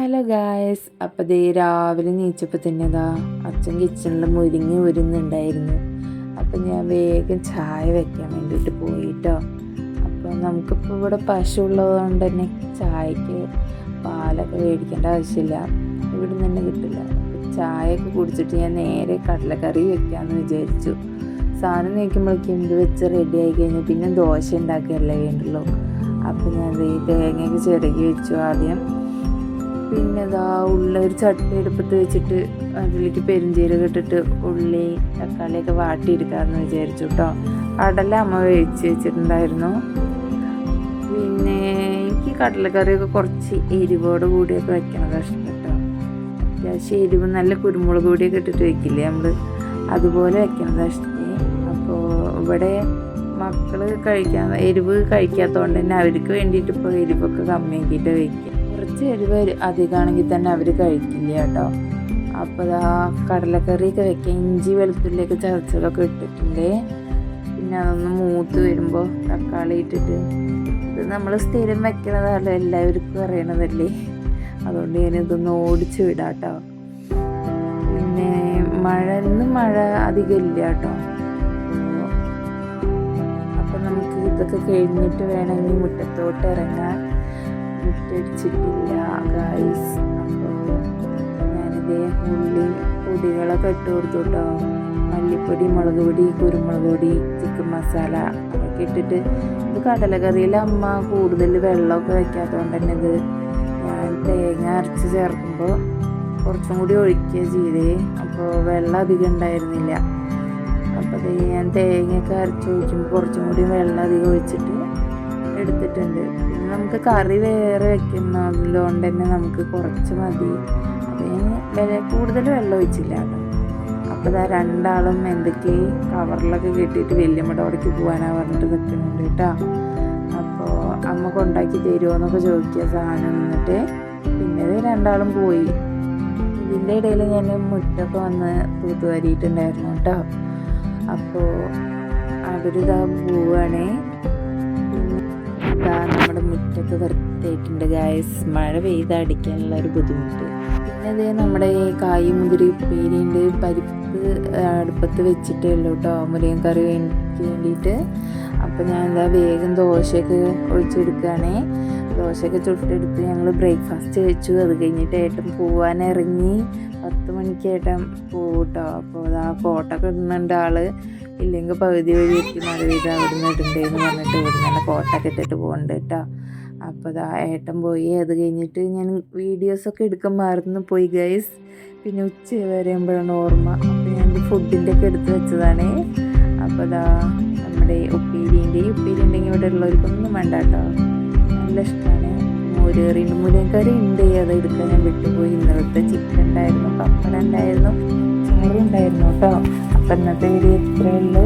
Hello guys അപ്പം ദേ രാവിലെ നീച്ചപ്പോൾ തന്നെ ഇതാ അച്ഛൻ കിച്ചണിൽ മുരിങ്ങി വരുന്നുണ്ടായിരുന്നു അപ്പം ഞാൻ വേഗം ചായ വയ്ക്കാൻ വേണ്ടിയിട്ട് പോയിട്ടോ. അപ്പോൾ നമുക്കിപ്പോൾ ഇവിടെ പശു ഉള്ളതുകൊണ്ട് തന്നെ ചായക്ക് പാലൊക്കെ മേടിക്കേണ്ട ആവശ്യമില്ല. ഇവിടെ നിന്ന് തന്നെ കിട്ടില്ല. ചായയൊക്കെ കുടിച്ചിട്ട് ഞാൻ നേരെ കടലക്കറി വെക്കാമെന്ന് വിചാരിച്ചു. സാധനം നീക്കുമ്പോഴേക്കും ഇത് വെച്ച് റെഡി ആയി കഴിഞ്ഞാൽ പിന്നെ ദോശ ഉണ്ടാക്കുകയല്ലേ വേണ്ടുള്ളൂ. അപ്പം ഞാൻ തേങ്ങയൊക്കെ ചിരകി വെച്ചു ആദ്യം. പിന്നെ ഇതാ ഉള്ള ഒരു ചട്ടി എടുപ്പത്ത് വെച്ചിട്ട് അതിലേക്ക് പെരുംജീരകം ഇട്ടിട്ട് ഉള്ളി തക്കാളിയൊക്കെ വാട്ടിയെടുക്കാമെന്ന് വിചാരിച്ചു കേട്ടോ കടല അമ്മ വേവിച്ച് വെച്ചിട്ടുണ്ടായിരുന്നു. പിന്നെ എനിക്ക് കടലക്കറിയൊക്കെ കുറച്ച് എരിവോട് കൂടിയൊക്കെ വെക്കണത് ഇഷ്ടം കേട്ടോ അത്യാവശ്യം എരിവ് നല്ല കുരുമുളക് പൊടിയൊക്കെ ഇട്ടിട്ട് വെക്കില്ലേ നമ്മൾ അതുപോലെ വെക്കണത് കഷ്ടത്തിൽ അപ്പോൾ ഇവിടെ മക്കൾ കഴിക്കാൻ എരിവ് കഴിക്കാത്തതുകൊണ്ട് തന്നെ അവർക്ക് വേണ്ടിയിട്ട് ഇപ്പോൾ എരിവൊക്കെ കമ്മിയാക്കിയിട്ട് വയ്ക്കുക കുറച്ച് എരിവ് അധികമാണെങ്കിൽ തന്നെ അവർ കഴിക്കില്ല കേട്ടോ. അപ്പോൾ ആ കടലക്കറിയൊക്കെ വെക്കാൻ ഇഞ്ചി വെളുത്തുള്ളിയൊക്കെ ചതച്ചതൊക്കെ ഇട്ടിട്ടുണ്ട്. പിന്നെ അതൊന്ന് മൂത്ത് വരുമ്പോൾ തക്കാളി ഇട്ടിട്ട് ഇത് നമ്മൾ സ്ഥിരം വെക്കണതല്ലോ എല്ലാവർക്കും അറിയണതല്ലേ. അതുകൊണ്ട് ഞാനിതൊന്ന് ഓടിച്ച് വിടാം കേട്ടോ. പിന്നെ മഴ ഇന്ന് മഴ അധികം ഇല്ല കേട്ടോ. അപ്പം നമുക്ക് ഇതൊക്കെ കഴിഞ്ഞിട്ട് വേണമെങ്കിൽ മുറ്റത്തോട്ട് ഇറങ്ങാൻ മുറ്റടിച്ചിട്ടില്ല ഗായ്സ് അപ്പോൾ ഞാനിതേ ഉള്ളി പൊടികളൊക്കെ ഇട്ട് കൊടുത്തു കേട്ടോ മല്ലിപ്പൊടി മുളക് പൊടി കുരുമുളക് പൊടി ചിക്കൻ മസാല അതൊക്കെ ഇട്ടിട്ട് ഇത് കടലക്കറിയിൽ അമ്മ കൂടുതൽ വെള്ളമൊക്കെ വെക്കാത്തതുകൊണ്ട് തന്നെ ഇത് ഞാൻ തേങ്ങ അരച്ച് ചേർക്കുമ്പോൾ കുറച്ചും കൂടി ഒഴിക്കുക ചെയ്തേ. അപ്പോൾ വെള്ളം അധികം ഉണ്ടായിരുന്നില്ല. അപ്പോൾ ഞാൻ തേങ്ങയൊക്കെ അരച്ച് ഒഴിക്കുമ്പോൾ കുറച്ചും കൂടി വെള്ളം അധികം ഒഴിച്ചിട്ട് എടുത്തിട്ടുണ്ട്. പിന്നെ നമുക്ക് കറി വേറെ വെക്കുന്നതുകൊണ്ട് തന്നെ നമുക്ക് കുറച്ച് മതി. അതിന് കൂടുതൽ വെള്ളം ഒഴിച്ചില്ല അപ്പോൾ ഇതാ രണ്ടാളും എന്തൊക്കെ കവറിലൊക്കെ കെട്ടിയിട്ട് വല്യമ്മടോടേക്ക് പോകാനാണ് പറഞ്ഞിട്ട് നിൽക്കുന്നുണ്ട് കേട്ടോ. അപ്പോൾ അമ്മ കൊണ്ടാക്കി തരുമോ എന്നൊക്കെ ചോദിക്കുക സാധനം എന്നിട്ട്. പിന്നെ രണ്ടാളും പോയി. ഇതിന്റെ ഇടയിൽ ഞാൻ മുറ്റൊക്കെ വന്ന് തൂത്തുവാരിയിട്ടുണ്ടായിരുന്നു കേട്ടോ. അപ്പോൾ അവരിതാ പോവുകയാണേ ഇതാ നമ്മുടെ മുറ്റത്ത് വൃത്തിയായിട്ടുണ്ട് ഗായസ് മഴ പെയ്ത് അടിക്കാനുള്ള ഒരു ബുദ്ധിമുട്ട്. പിന്നെ അതേ നമ്മുടെ ഈ കായ് മുതിരി ഉപ്പേരിയുണ്ട് പരിപ്പ് അടുപ്പത്ത് വെച്ചിട്ടേ ഉള്ളൂ കേട്ടോ മുരിയും കറി വേണ്ടിയിട്ട്. അപ്പോൾ ഞാൻ എന്താ വേഗം ദോശയൊക്കെ ഒഴിച്ചെടുക്കുകയാണേ. ദോശയൊക്കെ ചുട്ടെടുത്ത് ഞങ്ങൾ ബ്രേക്ക്ഫാസ്റ്റ് കഴിച്ചു. അത് കഴിഞ്ഞിട്ട് ഏട്ടൻ പോവാനിറങ്ങി. പത്ത് മണിക്ക് ഏട്ടൻ പോകും കേട്ടോ അപ്പോൾ ആ കോട്ടൊക്കെ ഇടുന്നുണ്ട് ആൾ. ഇല്ലെങ്കിൽ പകുതി വഴി എത്തി മഴ പെയ്ത് അവിടെ നിന്ന് ഇടണ്ടേന്ന് പറഞ്ഞിട്ട് ഇവിടെ നിന്ന് കോട്ടൊക്കെ ഇട്ടിട്ട് പോകണ്ട കേട്ടോ. അപ്പോൾ അതാ ഏട്ടൻ പോയി. അത് കഴിഞ്ഞിട്ട് ഞാൻ വീഡിയോസൊക്കെ എടുക്കാൻ മറന്നു പോയി ഗൈസ് പിന്നെ ഉച്ച വരെയുമ്പോഴാണ് ഓർമ്മ. അപ്പോൾ ഞാൻ ഫുഡിന്റെ ഒക്കെ എടുത്ത് വെച്ചതാണേ. അപ്പോൾ അതാ നമ്മുടെ ഉപ്പേരിന്റെ ഉപ്പേരി ഉണ്ടെങ്കിൽ ഇവിടെ ഉള്ളവർക്കൊന്നും വേണ്ട കേട്ടോ. നല്ല ഇഷ്ടമാണ് മോരേറിയുണ്ട് മുരിങ്ങക്കറി ഉണ്ട്. അത് എടുക്കാൻ ഞാൻ വിട്ടുപോയി. ഇന്നലത്തെ ചിക്കൻ ഉണ്ടായിരുന്നു പപ്പടം ഉണ്ടായിരുന്നു ചോറുണ്ടായിരുന്നു കേട്ടോ. അപ്പം ഇന്നത്തെ വീഡിയോ ഇത്രയേ ഉള്ളൂ